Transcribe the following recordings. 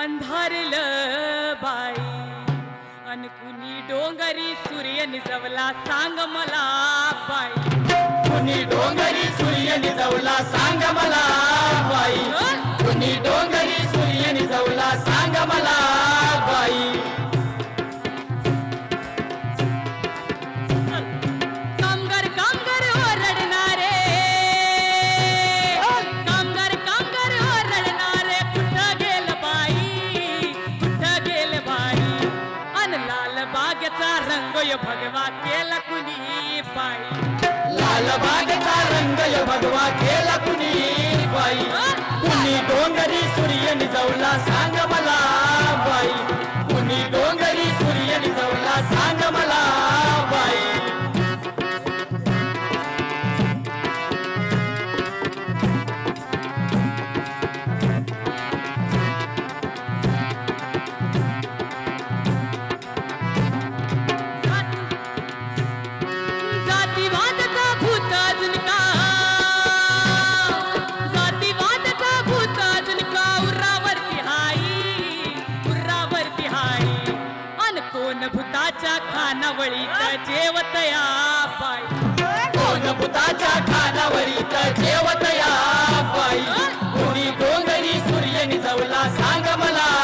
अंधारल बाई. अनकुनी डोंगरी सूर्य निजवला सांग मला बाई. कुणी डोंगरी सूर्य निजवला सांग मला बागेचा रंग यो भगवा केला कुणी बाई. लाल बागेचा रंग यो भगवा केला कुणी बाई. कुणी डोंगरी सूर्य निजवला सांग मला. खानावळीत जेवतया पाय कोण भूताच्या खानावरी तर जेवतया बाई. कुणी डोंगरी सूर्य निजवला सांग मला.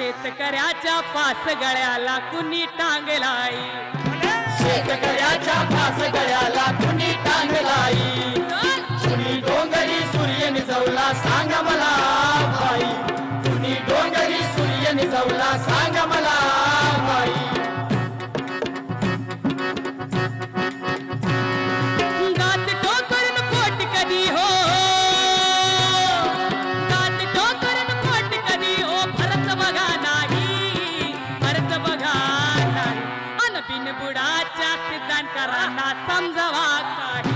शेतकऱ्याच्या पास गळ्याला कुणी टांगलाई शेतकऱ्याच्या फास गळ्याला कुणी टांगलाई कुणी डोंगरी सूर्य निजवला सांग मला बिनबुडाच्या सिद्धांतकारांना समजवा काही